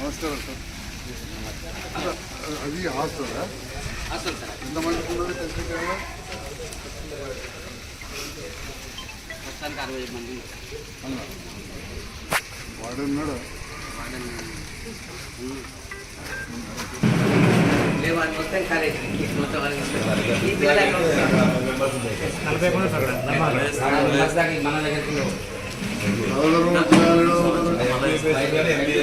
నమస్కారం సార్. అది హాస్టల్ అసలు సార్. ఎంతమందికి ఉన్నది కేవలం ప్రస్తుతానికి అరవై మంది. వాడు ఉన్నాడు? మొత్తం కాలేజ్ మన దగ్గరికి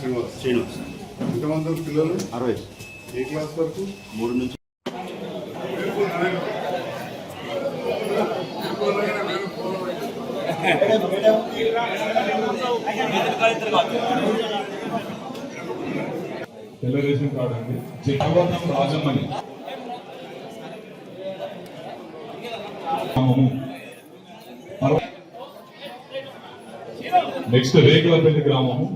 శ్రీనివాస్. శ్రీనివాస్. ఎంతమంది పిల్లలు? అరవై. ఏ క్లాస్ వరకు? మూడు నుంచి. తెలుగుదేశం కార్డు అండి. జగవతం రాజమణి. గ్రామము. నెక్స్ట్ రేకులపల్లి గ్రామము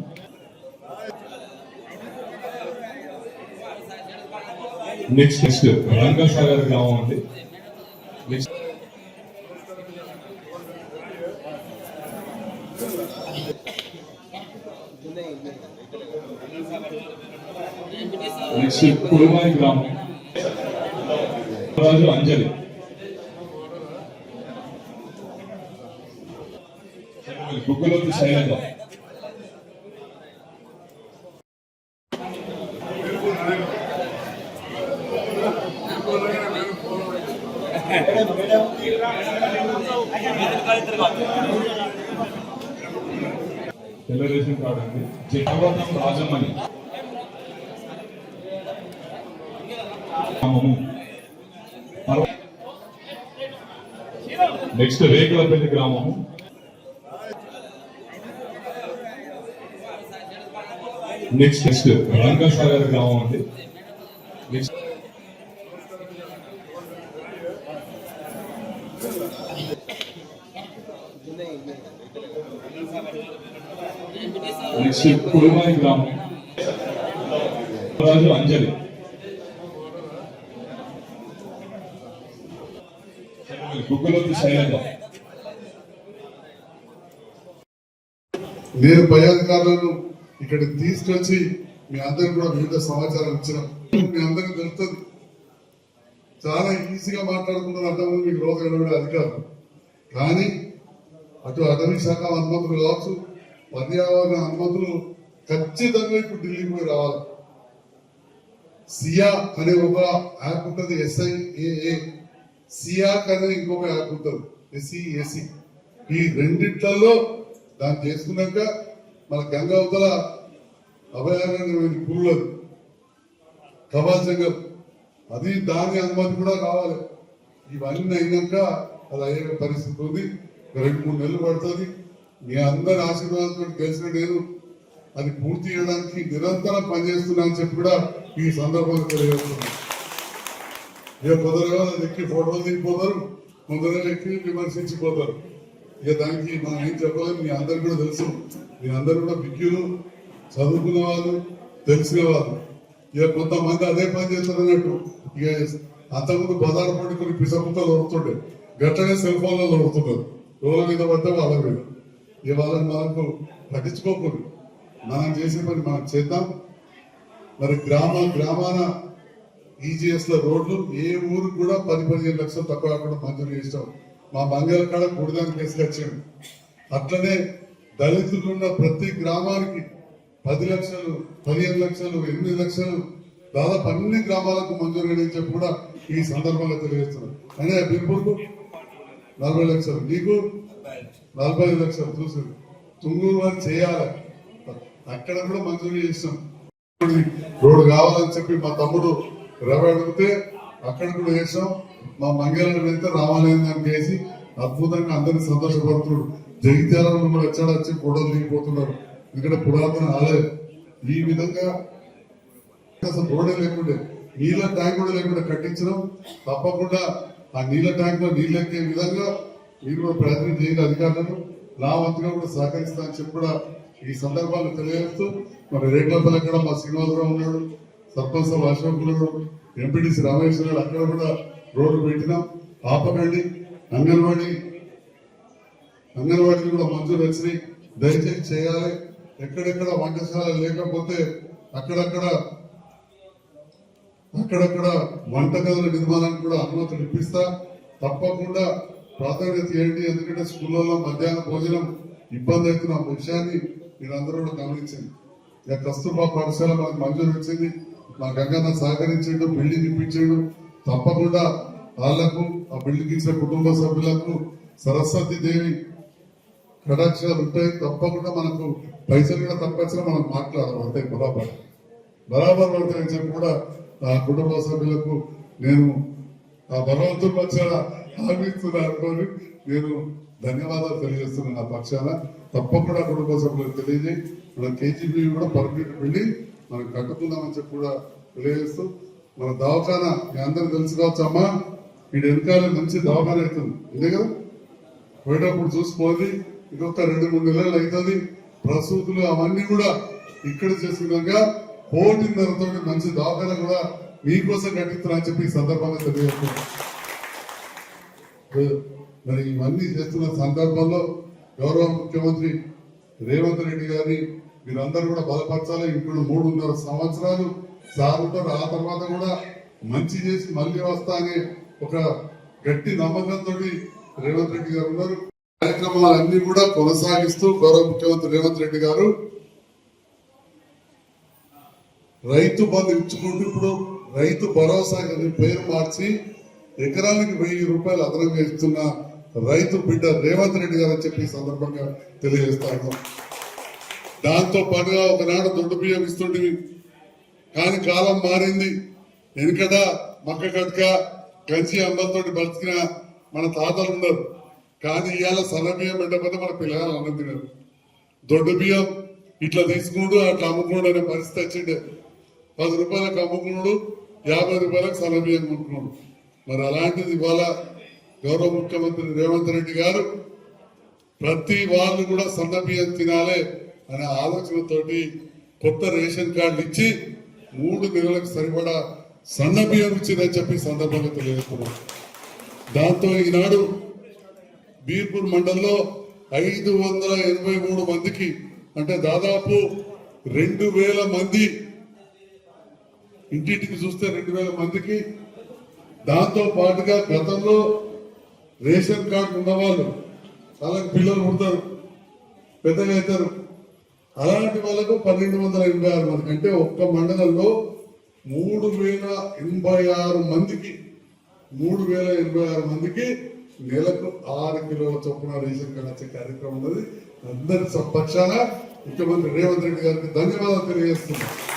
నెక్స్ట్ నెక్స్ట్ రంగసాగర్ గ్రామం అండి. నెక్స్ట్. నెక్స్ట్ కురుమాయి గ్రామం. రాజు అంజలి. గుగ్గులోకి శైలజ తెలుగుదేశం కార్డు అండి. జగవతం రాజమణి. గ్రామము. అరవై- నెక్స్ట్ రేకులపల్లి గ్రామము. నెక్స్ట్ నెక్స్ట్ రంగసాగర్ గ్రామం అండి నెక్స్ట్. నెక్స్ట్ కురుమాయి గ్రామం. రాజు అంజలి. గుగ్గులోకి శైలజ నేను పై అధికారులను ఇక్కడికి తీసుకొచ్చి మీ అందరికి కూడా వివిధ సమాచారం ఇచ్చినాం మీ అందరికి తెలుస్తుంది. చాలా ఈజీగా మాట్లాడుకున్నారు అర్థం మీకు రోజు కూడా అధికారులు కానీ అటు అటవీ శాఖ అనుమతులు కావచ్చు పర్యావరణ అనుమతులు ఖచ్చితంగా ఇప్పుడు ఢిల్లీకి పోయి రావాలి. సియా అనే ఒక యాప్ ఉంటుంది ఎస్ఐఏఏ సియాక్ అనే ఇంకొక యాప్ ఉంటుంది ఎస్సి ఏసీ ఈ రెండిట్లలో దాన్ని చేసుకున్నాక మన గంగా అభయారణ్యమైన పురులది కబాల్ అది దాని అనుమతి కూడా కావాలి. ఇవన్నీ అయినాక అది అయ్యే పరిస్థితి ఉంది. రెండు మూడు నెలలు పడుతుంది. మీ అందరి ఆశీర్వాదంతో తెలిసిన నేను అది పూర్తి చేయడానికి నిరంతరం పనిచేస్తున్నా అని చెప్పి కూడా ఈ సందర్భంగా తెలియజేస్తున్నాను. ఏ కొందరు ఎక్కి ఫోటోలు దిగిపోతారు కొందరు ఎక్కి విమర్శించిపోతారు. ఇక దానికి మనం ఏం చెప్పలేము మీ అందరు కూడా తెలుసు. మీ అందరు కూడా విజ్ఞులు చదువుకున్న వాళ్ళు తెలిసిన వాళ్ళు. ఇక కొంతమంది అదే పని చేస్తారు అన్నట్టు ఇక అంతకుముందు బజారు కొన్ని పిసపుతలు వస్తుండే గట్టనే సెల్ ఫోన్లలో వస్తున్నారు రోడ్ల మీద పడితే వాళ్ళ మీద. ఇక వాళ్ళని మనకు పట్టించుకోకూడదు. మనం చేసే పని మనం చేద్దాం. మరి గ్రామ గ్రామాన ఈజీఎస్ల లో రోడ్లు ఏ ఊరికి కూడా పది పదిహేను లక్షలు తక్కువ కాకుండా మంజూరు చేసాం మా బంగాల కాడ కూడదానికి తీసుకొచ్చాడు అట్లనే దళితులు ఉన్న ప్రతి గ్రామానికి పది లక్షలు పదిహేను లక్షలు ఎనిమిది లక్షలు దాదాపు అన్ని గ్రామాలకు మంజూరు అని చెప్పి కూడా ఈ సందర్భంగా తెలియజేస్తున్నాను అనే బిల్పూర్కు నలభై లక్షలు నీకు నలభై ఐదు లక్షలు చూసి తుంగూరు వారు చేయాలి. అక్కడ కూడా మంజూరు చేస్తాం రోడ్డు కావాలని చెప్పి మా తమ్ముడు రవి అడిగితే అక్కడ కూడా చేసాం మా మంగళ వెళ్తే రావాలని దానికి అద్భుతంగా అందరిని సంతోషపడుతున్నాడు జగిత్యాలలో కూడా వచ్చాడు వచ్చి ఫోటోలు దిగిపోతున్నారు. ఎందుకంటే పురాతన ఆలయం. ఈ విధంగా అసలు గోడ లేకుండే నీళ్ళ ట్యాంక్ కూడా లేకుండా కట్టించడం తప్పకుండా ఆ నీళ్ళ ట్యాంక్లో నీళ్ళు ఎక్కే విధంగా మీరు కూడా ప్రయత్నం చేయాలి అధికారులను. నా వంతుగా కూడా సహకరిస్తా అని చెప్పి కూడా ఈ సందర్భాలు తెలియజేస్తూ మరి రేట్లపల్లి కూడా మా శ్రీనివాసరావు ఉన్నాడు సర్పంచ్ అశోక్ ఉన్నాడు ఎంపీటీసీ రామేశ్వర అక్కడ కూడా రోడ్డు పెట్టినాం. ఆపకండి అంగన్వాడీ. అంగన్వాడీలు కూడా మంజూరు వచ్చినాయి. దయచేసి చేయాలి. ఎక్కడెక్కడ వంటశాల లేకపోతే అక్కడక్కడ అక్కడక్కడ వంటగదుల నిర్మాణానికి కూడా అనుమతులు ఇప్పిస్తా. తప్పకుండా ప్రాధాన్యత ఏంటి ఎందుకంటే స్కూళ్ళలో మధ్యాహ్న భోజనం ఇబ్బంది అవుతున్న విషయాన్ని మీరందరూ కూడా గమనించండి. ఇక కస్తూర్బా పాఠశాల మనకు మంజూరు వచ్చింది. మా గంగన్న సహకరించండు బిల్డింగ్ ఇప్పించాడు తప్పకుండా వాళ్ళకు ఆ బిల్డింగ్ ఇచ్చిన కుటుంబ సభ్యులకు సరస్వతి దేవి కటాక్షాలు ఉంటాయి. తప్పకుండా మనకు పైసలు కూడా తప్పచ్చినా మనం మాట్లాడదాం. అంతే బరాబర్. బరాబర్ పడతాయని చెప్పి కూడా ఆ కుటుంబ సభ్యులకు నేను ఆ భగవంతుడు పక్షాన హామీస్తున్నా నేను ధన్యవాదాలు తెలియజేస్తున్నాను నా పక్షాన. తప్పకుండా కుటుంబ సభ్యులకు తెలియజేయి. మన కేజీబీ కూడా పర్మిట్ వెళ్ళి మనం కట్టుకుందామని చెప్పి కూడా తెలియజేస్తూ మన దవాఖానా మీ అందరూ తెలుసు కావచ్చు అమ్మా? వీడు వెనకాల మంచి దవాఖానా అవుతుంది. అంతే కదా? పోయేటప్పుడు చూసుకోవాలి ఇంకొక రెండు మూడు నెలలు అవుతుంది. ప్రసూతులు అవన్నీ కూడా ఇక్కడ చేసుకున్నాక పోటీన్నరతో మంచి దవాఖాన కూడా మీకోసం కట్టిస్తున్నా అని చెప్పి ఈ సందర్భంగా తెలియజేస్తున్నాను. మరి ఇవన్నీ చేస్తున్న సందర్భంలో గౌరవ ముఖ్యమంత్రి రేవంత్ రెడ్డి గారిని మీరందరూ కూడా బలపరచాలి. ఇప్పుడు మూడున్నర సంవత్సరాలు సార్ ఉంటారు. ఆ తర్వాత కూడా మంచి చేసి మళ్ళీ వస్తా అనే ఒక గట్టి నమ్మకంతో రేవంత్ రెడ్డి గారు ఉన్నారు. కార్యక్రమాలన్నీ కూడా కొనసాగిస్తూ గౌరవ ముఖ్యమంత్రి రేవంత్ రెడ్డి గారు రైతు బంధు ఇచ్చుకుంటూ ఇప్పుడు రైతు భరోసా అని పేరు మార్చి ఎకరానికి వెయ్యి రూపాయలు అదనంగా ఇస్తున్న రైతు బిడ్డ రేవంత్ రెడ్డి గారు అని చెప్పి సందర్భంగా తెలియజేస్తాను దాంతో పాటుగా ఒకనాడు దొడ్డు బియ్యం ఇస్తుంటివి కానీ కాలం మారింది. వెనుకట మక్క కట్క కంచి అమ్మతో బతికిన మన తాతలు ఉన్నారు కానీ ఇవాళ సన్న బియ్యం పెట్టకపోతే మన పిల్లగా అన్నం తినరు. దొడ్డు బియ్యం ఇట్లా తీసుకున్నాడు అట్లా అమ్ముకున్నాడు అనే పరిస్థితి వచ్చిండే. పది రూపాయలకు అమ్ముకున్నాడు యాభై రూపాయలకు సన్న బియ్యం కొనుక్కున్నాడు. మరి అలాంటిది ఇవాళ గౌరవ ముఖ్యమంత్రి రేవంత్ రెడ్డి గారు ప్రతి వాళ్ళు కూడా సన్న బియ్యం తినాలి అనే ఆలోచనతోటి కొత్త రేషన్ కార్డులు ఇచ్చి మూడు నెలలకు సరిపడా సన్న బియ్యం ఇచ్చిందని చెప్పి సందర్భంగా తెలియజేస్తున్నాం. దాంతో ఈనాడు బీర్పూర్ మండలంలో ఐదు వందల ఎనభై మూడు మందికి అంటే దాదాపు రెండు వేల మంది ఇంటింటికి చూస్తే రెండు వేల మందికి దాంతో పాటుగా గతంలో రేషన్ కార్డు ఉన్నవాళ్ళు వాళ్ళకి పిల్లలు పుడతారు పెద్దగా అవుతారు. అలాంటి వాళ్ళకు పన్నెండు వందల ఎనభై ఆరు మందికి అంటే ఒక్క మండలంలో మూడు వేల ఎనభై ఆరు మందికి మూడు వేల ఎనభై ఆరు మందికి నెలకు ఆరు కిలోల చొప్పున రేషన్ కార్డు వచ్చే కార్యక్రమం ఉన్నది. అందరి పక్షాన ముఖ్యమంత్రి రేవంత్ రెడ్డి గారికి ధన్యవాదాలు తెలియజేస్తున్నాను